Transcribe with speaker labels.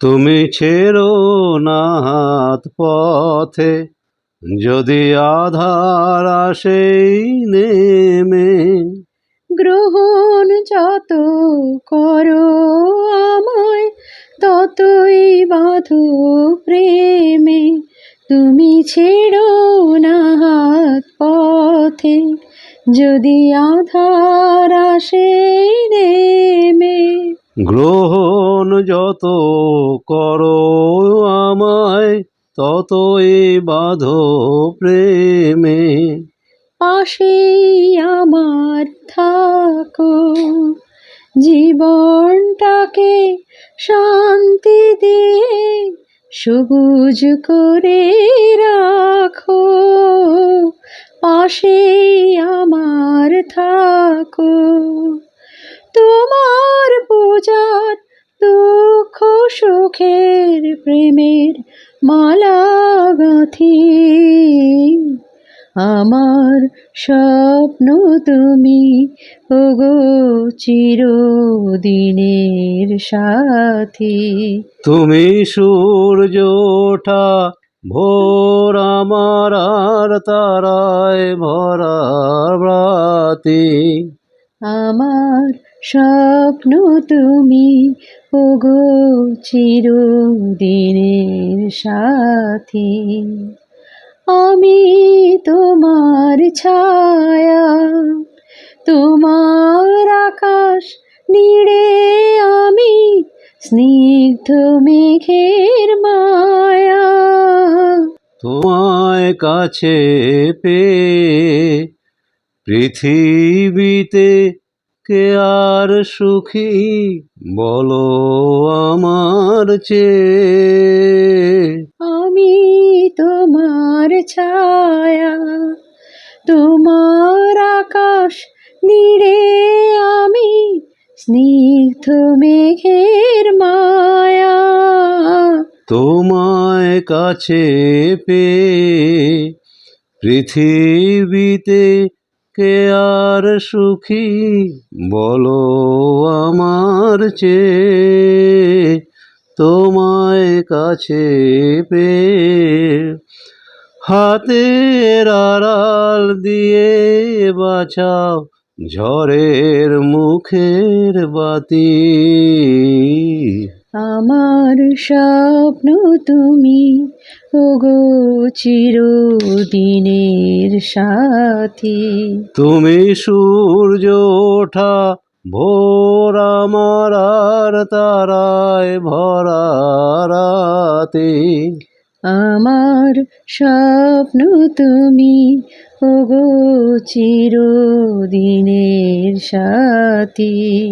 Speaker 1: তুমি ছেড়ো না হাত পথে, যদি আধার আসেই নেমে।
Speaker 2: গ্রহণ যত করো আমায়, ততই বাধু প্রেমে। তুমি ছেড়ো না হাত পথে, যদি আধার আসে নেমে।
Speaker 1: গ্রহণ যত করো আমায়, ততই বাঁধো প্রেমে।
Speaker 2: পাশেই আমার থাকো, জীবনটাকে শান্তি দিয়ে সবুজ করে রাখো। পাশে আমার থাকো, তোমার পূজার দুঃখ সুখের প্রেমের মালা গাঁথি। আমার স্বপ্ন তুমি, ওগো চিরদিনের সাথী।
Speaker 1: তুমি সূর্য ওঠা, ভোর আমার আর তারায় ভরা রাতি
Speaker 2: আমার স্বপ্ন তুমি, ওগো চিরদিনের সাথী। আমি তোমার ছায়া, তোমার আকাশ নিড়ে আমি, স্নিগ্ধ মেঘের মায়া।
Speaker 1: তোমায় কাছে পেয়ে পৃথিবীতে কে আর সুখী বলো আমার চেয়ে?
Speaker 2: আমি তোমার ছায়া তোমার আকাশ নিড়ে আমি স্নিগ্ধ মেঘের মায়া।
Speaker 1: তোমায় কাছে পেয়ে পৃথিবীতে কে আর সুখী বলো আমার চেয়ে তোমায় কাছে পেয়ে হাতের আড়াল দিয়ে বাঁচাও ঝড়ের মুখের বাতি।
Speaker 2: আমার স্বপ্ন তুমি। ওগো চিরদিনের সাথী।
Speaker 1: তুমি সূর্য ওঠা ভোর আমার আর তারায় ভরা রাতে।
Speaker 2: আমার স্বপ্ন তুমি। ওগো চিরদিনের সাথী।